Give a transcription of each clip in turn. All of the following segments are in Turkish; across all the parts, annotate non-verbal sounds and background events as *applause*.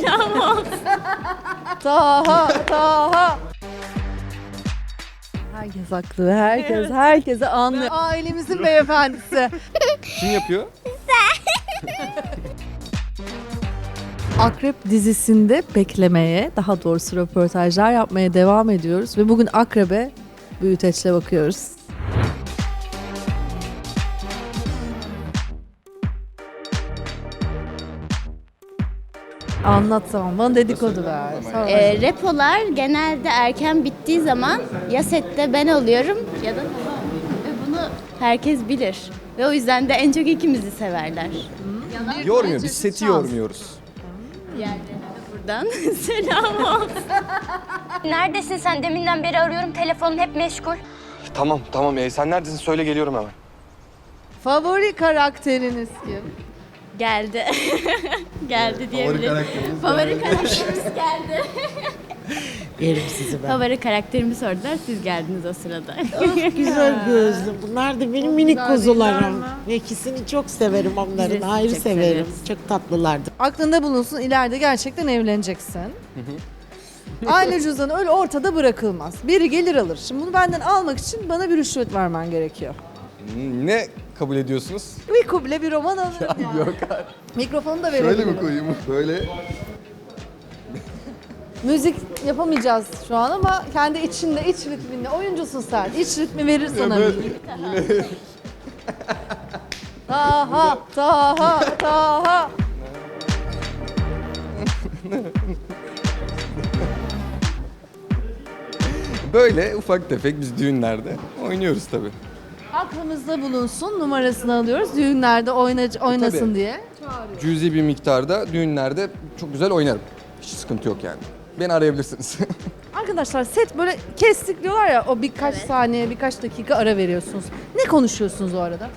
selam olsun. *laughs* Taha, Taha. Herkes haklı, herkes, herkese anlıyor. Ailemizin beyefendisi. *laughs* Kim yapıyor? *laughs* Akrep dizisinde beklemeye, daha doğrusu röportajlar yapmaya devam ediyoruz. Ve bugün Akrep'e büyüteçle bakıyoruz. Anlat tamam, bana dedikodu ver. Sonra- Ee, repolar genelde erken bittiği zaman ya sette ben oluyorum ya da ve bunu herkes bilir. Ve o yüzden de en çok ikimizi severler. Yormuyor. Biz seti yormuyoruz. Yani buradan *laughs* selam olsun. *laughs* Neredesin sen? Deminden beri arıyorum. Telefonun hep meşgul. Tamam tamam. Ee, sen neredesin? Söyle geliyorum hemen. Favori karakteriniz kim? Geldi. *laughs* geldi diyebilirim. Favori karakterimiz geldi. *laughs* Yerim sizi ben. Favori karakterimi sordular. Siz geldiniz o sırada. *laughs* Güzel gözlü. Bunlar da benim minik kuzularım. Ve ikisini çok severim onların. Biz de Ayrı çok severim. severiz. Çok tatlılardı. Aklında bulunsun ileride gerçekten evleneceksin. Aile cüzdanı öyle ortada bırakılmaz. Biri gelir alır. Şimdi bunu benden almak için bana bir rüşvet vermen gerekiyor. Ne kabul ediyorsunuz? Bir kuble bir roman alırım *laughs* ya. Yok Mikrofonu da verebilirim. Şöyle mi koyayım? Böyle. Müzik yapamayacağız şu an ama kendi içinde, iç ritminle. Oyuncusun sen. İç ritmi verir sana böyle- müzik. Taha, Taha, Taha. Böyle ufak tefek biz düğünlerde oynuyoruz tabii. Aklımızda bulunsun numarasını alıyoruz. Düğünlerde oyna- oynasın Tabii. diye. Cüzi bir miktarda düğünlerde çok güzel oynarım. Hiç sıkıntı yok yani. Beni arayabilirsiniz. *laughs* Arkadaşlar set böyle kestik diyorlar ya o birkaç saniye birkaç dakika ara veriyorsunuz. Ne konuşuyorsunuz o arada?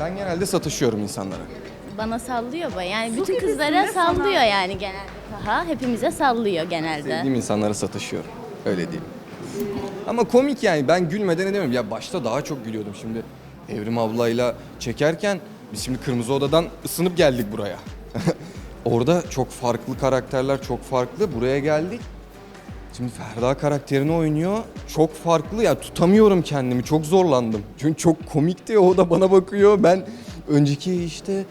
ben genelde satışıyorum insanlara. Bana sallıyor bu. Yani Su bütün gibisin kızlara be sana. sallıyor yani genelde. Taha hepimize sallıyor genelde. Sevdiğim insanlara satışıyorum. Öyle diyeyim. Ama komik yani ben gülmeden edemiyorum. Ya başta daha çok gülüyordum şimdi. Evrim ablayla çekerken biz şimdi Kırmızı Oda'dan ısınıp geldik buraya. *laughs* Orada çok farklı karakterler çok farklı. Buraya geldik. Şimdi Ferda karakterini oynuyor. Çok farklı ya tutamıyorum kendimi. Çok zorlandım. Çünkü çok komikti. O da bana bakıyor. Ben önceki işte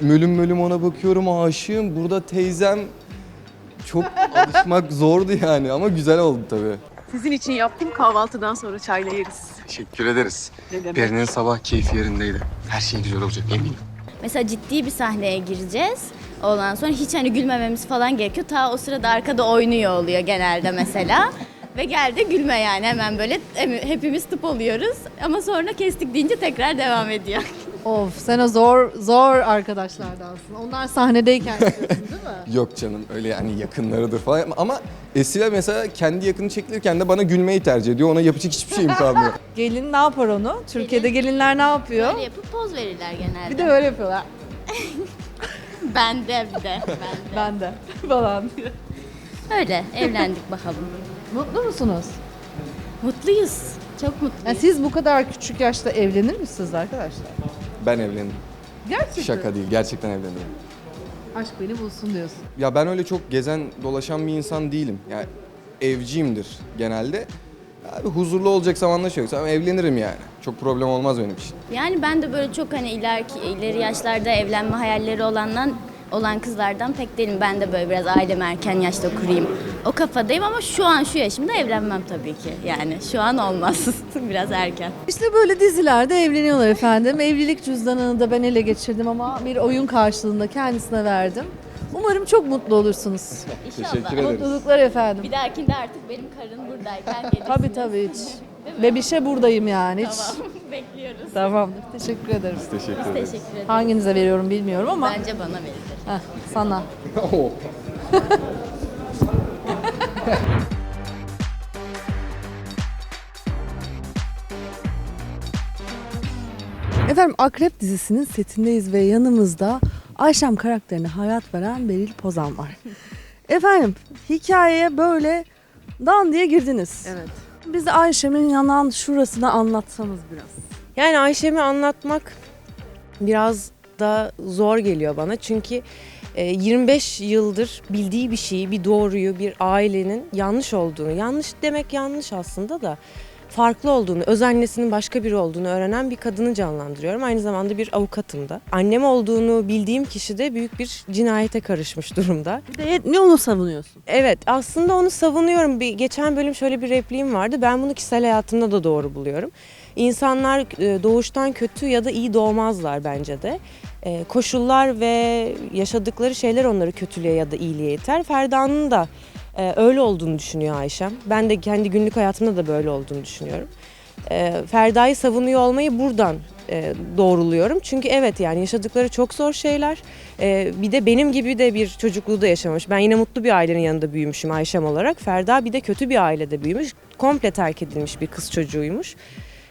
mölüm mölüm ona bakıyorum aşığım. Burada teyzem çok *laughs* alışmak zordu yani ama güzel oldu tabii. Sizin için yaptım kahvaltıdan sonra çayla yeriz. Teşekkür ederiz. Ne demek? Peri'nin sabah keyfi yerindeydi. Her şey güzel olacak eminim. Mesela ciddi bir sahneye gireceğiz. Ondan sonra hiç hani gülmememiz falan gerekiyor. Ta o sırada arkada oynuyor oluyor genelde mesela. *laughs* Ve geldi gülme yani hemen böyle hepimiz tıp oluyoruz. Ama sonra kestik deyince tekrar devam ediyor. Of sen o zor zor arkadaşlardansın. Onlar sahnedeyken *laughs* yapıyorsun değil mi? Yok canım öyle yani yakınlarıdır falan ama Esile mesela kendi yakını çekilirken de bana gülmeyi tercih ediyor. Ona yapacak hiçbir şeyim kalmıyor. *laughs* Gelin ne yapar onu? Türkiye'de gelinler ne yapıyor? Böyle yapıp poz verirler genelde. Bir de öyle yapıyorlar. *laughs* Ben de bir de. Ben de. Ben de falan. Öyle evlendik bakalım. Mutlu musunuz? Mutluyuz. Çok mutluyuz. Yani siz bu kadar küçük yaşta evlenir misiniz arkadaşlar? Ben evlendim. Gerçekten. Şaka değil gerçekten evlendim. Aşk beni bulsun diyorsun. Ya ben öyle çok gezen dolaşan bir insan değilim. Yani evciyimdir genelde. Abi huzurlu olacak zamanda şey yoksa evlenirim yani. Çok problem olmaz benim için. Yani ben de böyle çok hani ileriki ileri yaşlarda evlenme hayalleri olandan olan kızlardan pek değilim. Ben de böyle biraz ailemi erken yaşta kurayım. O kafadayım ama şu an şu yaşımda evlenmem tabii ki. Yani şu an olmaz. *laughs* biraz erken. İşte böyle dizilerde evleniyorlar efendim. Evlilik cüzdanını da ben ele geçirdim ama bir oyun karşılığında kendisine verdim. Umarım çok mutlu olursunuz. İnşallah. Teşekkür ederiz. Mutluluklar efendim. Bir dahakinde artık benim karın buradayken gelirsiniz. Tabii tabii hiç. Bebişe buradayım yani hiç. Tamam. *laughs* Bekliyoruz. Tamamdır. Teşekkür ederim. Teşekkür ederiz. Teşekkür ederim. Hanginize veriyorum bilmiyorum ama Bence bana verilir. heh, sana. *laughs* Oo. Efendim Akrep dizisinin setindeyiz ve yanımızda Ayşem karakterine hayat veren Beril Pozan var. *laughs* Efendim hikayeye böyle dan diye girdiniz. Evet. Bize Ayşem'in yanan şurasını anlatsanız biraz. Yani Ayşem'i anlatmak biraz da zor geliyor bana çünkü e, 25 yıldır bildiği bir şeyi, bir doğruyu, bir ailenin yanlış olduğunu, yanlış demek yanlış aslında da farklı olduğunu, öz annesinin başka biri olduğunu öğrenen bir kadını canlandırıyorum. Aynı zamanda bir avukatım da. Annem olduğunu bildiğim kişi de büyük bir cinayete karışmış durumda. Bir de ne onu savunuyorsun? Evet aslında onu savunuyorum. Bir, geçen bölüm şöyle bir repliğim vardı. Ben bunu kişisel hayatımda da doğru buluyorum. İnsanlar e, doğuştan kötü ya da iyi doğmazlar bence de. E, Koşullar ve yaşadıkları şeyler onları kötülüğe ya da iyiliğe iter. Ferda'nın da e, öyle olduğunu düşünüyor Ayşem. Ben de kendi günlük hayatımda da böyle olduğunu düşünüyorum. E, Ferda'yı savunuyor olmayı buradan e, doğruluyorum. Çünkü evet yani yaşadıkları çok zor şeyler. E, bir de benim gibi de bir çocukluğu da yaşamış. Ben yine mutlu bir ailenin yanında büyümüşüm Ayşem olarak. Ferda bir de kötü bir ailede büyümüş. Komple terk edilmiş bir kız çocuğuymuş.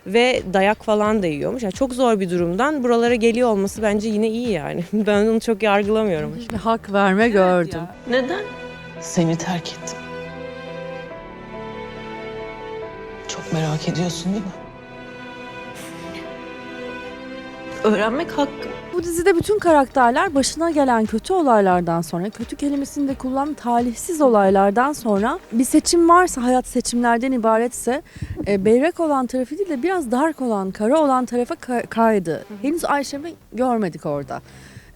Ve dayak falan da yiyormuş. Yani çok zor bir durumdan buralara geliyor olması bence yine iyi yani. *laughs* Ben onu çok yargılamıyorum. Bir hak verme gördüm. Neden? Seni terk ettim. Çok merak ediyorsun değil mi? Öğrenmek hakkım. Bu dizide bütün karakterler başına gelen kötü olaylardan sonra, kötü kelimesini de kullan talihsiz olaylardan sonra bir seçim varsa, hayat seçimlerden ibaretse e, beyrek olan tarafı değil de biraz dark olan, kara olan tarafa ka- kaydı. Henüz Ayşem'i görmedik orada.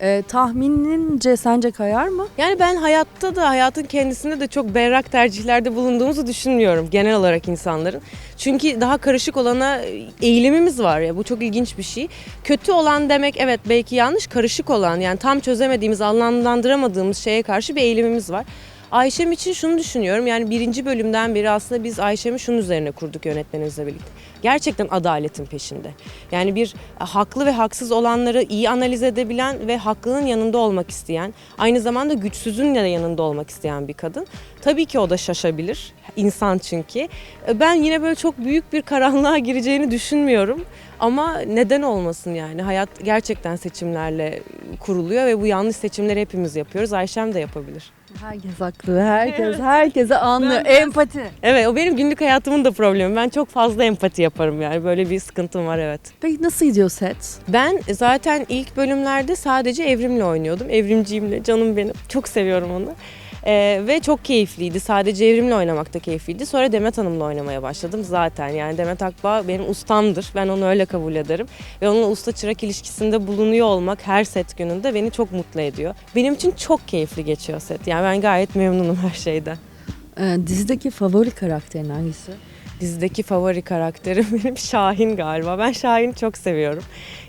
E, tahminince sence kayar mı? Yani ben hayatta da hayatın kendisinde de çok berrak tercihlerde bulunduğumuzu düşünmüyorum genel olarak insanların. Çünkü daha karışık olana eğilimimiz var ya bu çok ilginç bir şey. Kötü olan demek evet belki yanlış karışık olan yani tam çözemediğimiz anlamlandıramadığımız şeye karşı bir eğilimimiz var. Ayşem için şunu düşünüyorum yani birinci bölümden beri aslında biz Ayşem'i şunun üzerine kurduk yönetmenimizle birlikte. Gerçekten adaletin peşinde. Yani bir haklı ve haksız olanları iyi analiz edebilen ve haklının yanında olmak isteyen, aynı zamanda güçsüzün de yanında olmak isteyen bir kadın. Tabii ki o da şaşabilir. insan çünkü. Ben yine böyle çok büyük bir karanlığa gireceğini düşünmüyorum. Ama neden olmasın yani? Hayat gerçekten seçimlerle kuruluyor ve bu yanlış seçimleri hepimiz yapıyoruz. Ayşem de yapabilir. Herkes haklı, herkes herkese anlıyor. Empati. Evet o benim günlük hayatımın da problemi. Ben çok fazla empati yaparım yani. Böyle bir sıkıntım var evet. Peki nasıl gidiyor set? Ben zaten ilk bölümlerde sadece Evrim'le oynuyordum. Evrimciğimle, canım benim. Çok seviyorum onu. Ee, ve çok keyifliydi. Sadece Evrim'le oynamak da keyifliydi. Sonra Demet Hanım'la oynamaya başladım zaten. Yani Demet Akbağ benim ustamdır. Ben onu öyle kabul ederim. Ve onunla usta çırak ilişkisinde bulunuyor olmak her set gününde beni çok mutlu ediyor. Benim için çok keyifli geçiyor set. Yani ben gayet memnunum her şeyden. Ee, dizideki favori karakterin hangisi? Dizideki favori karakterim *laughs* benim Şahin galiba. Ben Şahin'i çok seviyorum.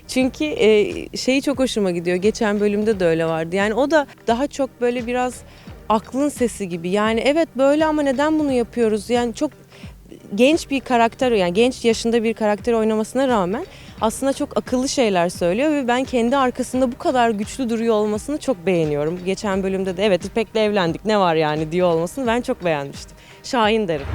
Çünkü e, şeyi çok hoşuma gidiyor. Geçen bölümde de öyle vardı. Yani o da daha çok böyle biraz aklın sesi gibi. Yani evet böyle ama neden bunu yapıyoruz? Yani çok genç bir karakter yani genç yaşında bir karakter oynamasına rağmen aslında çok akıllı şeyler söylüyor ve ben kendi arkasında bu kadar güçlü duruyor olmasını çok beğeniyorum. Geçen bölümde de evet İpek'le evlendik ne var yani diyor olmasını ben çok beğenmiştim. Şahin derim.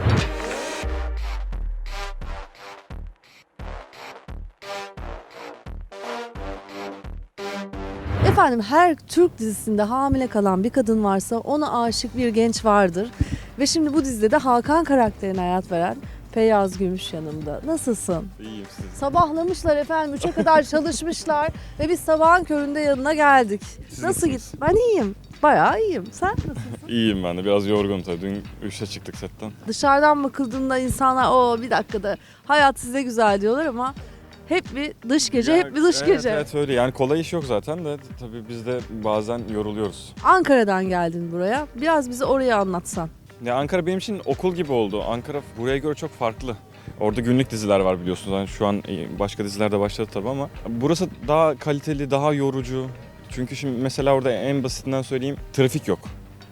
Efendim her Türk dizisinde hamile kalan bir kadın varsa ona aşık bir genç vardır. Ve şimdi bu dizide de Hakan karakterine hayat veren Feyyaz Gümüş yanımda. Nasılsın? İyiyim siz. Sabahlamışlar efendim. Üçe kadar *laughs* çalışmışlar. Ve biz sabahın köründe yanına geldik. Siz Nasıl git? Ben iyiyim. Bayağı iyiyim. Sen nasılsın? İyiyim ben de. Biraz yorgunum tabii. Dün 3'te çıktık setten. Dışarıdan bakıldığında insanlar o bir dakikada hayat size güzel diyorlar ama hep bir dış gece, hep bir dış evet, gece. Evet öyle. Yani kolay iş yok zaten de tabii biz de bazen yoruluyoruz. Ankara'dan geldin buraya. Biraz bize orayı anlatsan. Ya Ankara benim için okul gibi oldu. Ankara buraya göre çok farklı. Orada günlük diziler var biliyorsunuz. Yani şu an e, başka diziler de başladı tabii ama burası daha kaliteli, daha yorucu. Çünkü şimdi mesela orada en basitinden söyleyeyim trafik yok.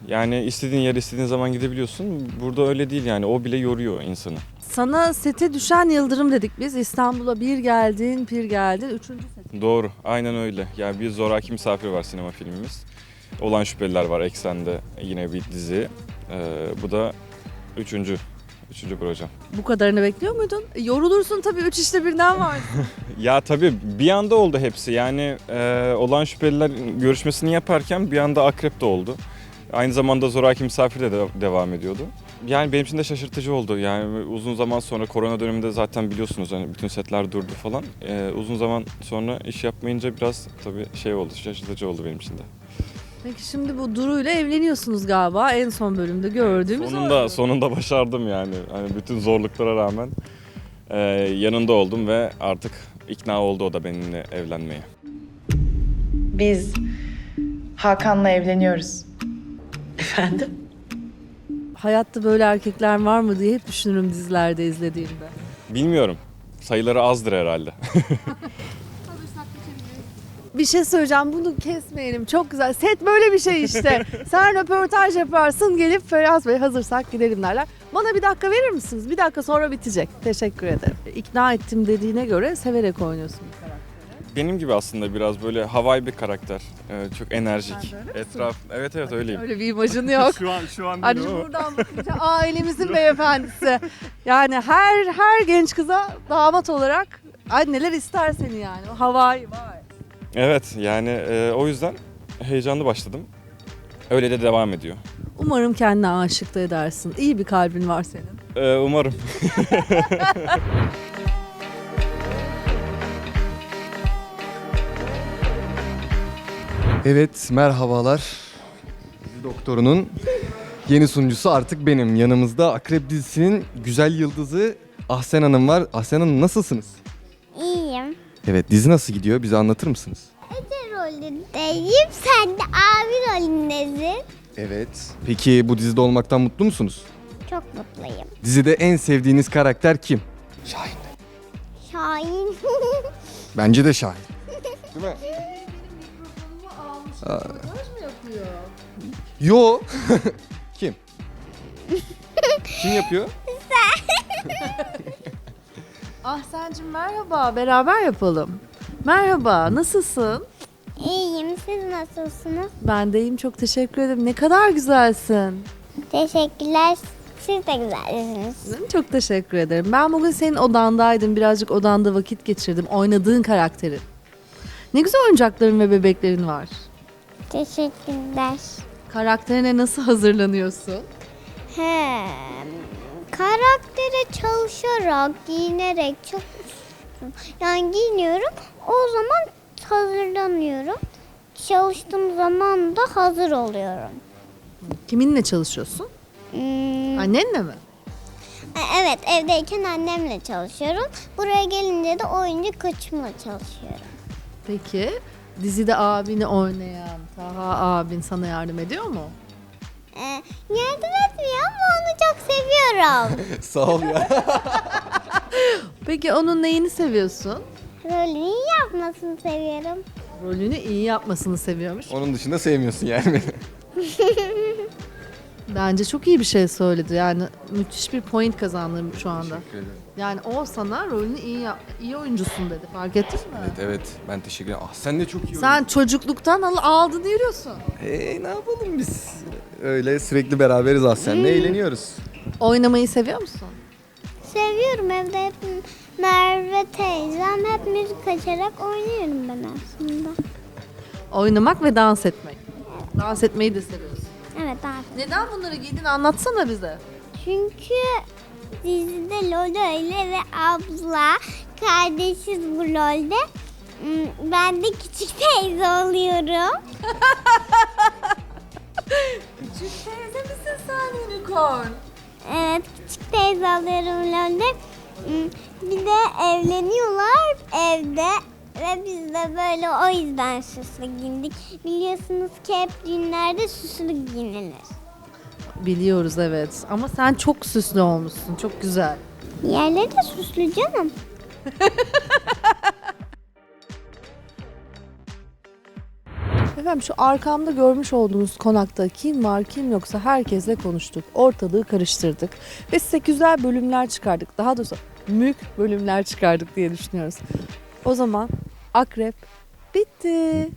Yani istediğin yere istediğin zaman gidebiliyorsun. Burada öyle değil yani. O bile yoruyor insanı. Sana sete düşen yıldırım dedik biz. İstanbul'a bir geldin, pir geldin. Üçüncü set. Doğru, aynen öyle. Yani bir zoraki misafir var sinema filmimiz. Olan Şüpheliler var Eksen'de yine bir dizi. Ee, bu da üçüncü, üçüncü projem. Bu kadarını bekliyor muydun? Yorulursun tabii. Üç işte birden var. *laughs* Ya tabii bir anda oldu hepsi. Yani e, Olan Şüpheliler görüşmesini yaparken bir anda Akrep de oldu. Aynı zamanda Zoraki Misafir de, de devam ediyordu. Yani benim için de şaşırtıcı oldu. Yani uzun zaman sonra korona döneminde zaten biliyorsunuz hani bütün setler durdu falan. Ee, uzun zaman sonra iş yapmayınca biraz tabii şey oldu, şaşırtıcı oldu benim için de. Peki şimdi bu Duru ile evleniyorsunuz galiba en son bölümde gördüğümüz Sonunda o. sonunda başardım yani. Hani bütün zorluklara rağmen e, yanında oldum ve artık ikna oldu o da benimle evlenmeye. Biz Hakan'la evleniyoruz. Efendim? Hayatta böyle erkekler var mı diye hep düşünürüm dizilerde izlediğimde. Bilmiyorum. Sayıları azdır herhalde. *laughs* Bir şey söyleyeceğim bunu kesmeyelim çok güzel. Set böyle bir şey işte. *laughs* Sen röportaj yaparsın gelip Feraz Bey hazırsak gidelim derler. Bana bir dakika verir misiniz? Bir dakika sonra bitecek. Teşekkür ederim. İkna ettim dediğine göre severek oynuyorsun. Benim gibi aslında biraz böyle havai bir karakter. Ee, çok enerjik. Sen de öyle misin? Etraf. Evet evet öyleyim. Öyle bir imajın yok. *laughs* şu an şu an Hadi değilim ama. buradan bakınca ailemizin beyefendisi. Yani her her genç kıza damat olarak anneler ister seni yani. O havai vay. Evet yani e, o yüzden heyecanlı başladım. Öyle de devam ediyor. Umarım kendine aşık da edersin. İyi bir kalbin var senin. Ee, umarım. *laughs* Evet, merhabalar. Dizi Doktoru'nun yeni sunucusu artık benim. Yanımızda Akrep dizisinin güzel yıldızı Ahsen Hanım var. Ahsen Hanım nasılsınız? İyiyim. Evet, dizi nasıl gidiyor? Bize anlatır mısınız? Ece rolündeyim. Sen de abi rolündesin. Evet. Peki bu dizide olmaktan mutlu musunuz? Çok mutluyum. Dizide en sevdiğiniz karakter kim? Şahin. Şahin. *laughs* Bence de Şahin. Değil *laughs* mi? Aa. Yo. *laughs* kim? kim yapıyor? Ahsen'cim merhaba. Beraber yapalım. Merhaba. Nasılsın? İyiyim. Siz nasılsınız? Ben de iyiyim. Çok teşekkür ederim. Ne kadar güzelsin. Teşekkürler. Siz de güzelsiniz. Çok teşekkür ederim. Ben bugün senin odandaydım. Birazcık odanda vakit geçirdim. Oynadığın karakterin. Ne güzel oyuncakların ve bebeklerin var. Teşekkürler. Karakterine nasıl hazırlanıyorsun? He. Karaktere çalışarak, giyinerek çok yani giyiniyorum. O zaman hazırlanıyorum. Çalıştığım zaman da hazır oluyorum. Kiminle çalışıyorsun? Hmm, Annenle mi? e, evet, evdeyken annemle çalışıyorum. Buraya gelince de oyuncu kaçımla çalışıyorum. Peki dizide abini oynayan Taha abin sana yardım ediyor mu? E, yardım etmiyor ama onu çok seviyorum. *laughs* Sağ ol ya. *laughs* Peki onun neyini seviyorsun? Rolünü iyi yapmasını seviyorum. Rolünü iyi yapmasını seviyormuş. Onun dışında sevmiyorsun yani beni. *laughs* Bence çok iyi bir şey söyledi. Yani müthiş bir point kazandım şu anda. Yani o sana rolünü iyi yap, iyi oyuncusun dedi. Fark ettin mi? Evet evet ben teşekkür ederim. Ah sen de çok iyi Sen çocukluktan al, aldın yürüyorsun. Hey, ne yapalım biz? Öyle sürekli beraberiz aslında eğleniyoruz. Oynamayı seviyor musun? Seviyorum evde hep Merve teyzem hep müzik açarak oynuyorum ben aslında. Oynamak ve dans etmek. Dans etmeyi de seviyorsun. Evet abi. Neden bunları giydin anlatsana bize. Çünkü dizide Lolo ile ve abla kardeşiz bu rolde. Hmm, Ben de küçük teyze oluyorum. *laughs* Küçük teyze misin sen unicorn? Evet küçük teyze alıyorum LoL'de. Hmm, Bir de evleniyorlar evde ve biz de böyle o yüzden süslü giyindik. Biliyorsunuz ki hep düğünlerde süslü giyinilir. Biliyoruz evet ama sen çok süslü olmuşsun çok güzel. Yerleri de süslü canım. *laughs* Efendim şu arkamda görmüş olduğunuz konakta kim var kim yoksa herkesle konuştuk. Ortalığı karıştırdık ve size güzel bölümler çıkardık. Daha doğrusu mük bölümler çıkardık diye düşünüyoruz. O zaman akrep bitti.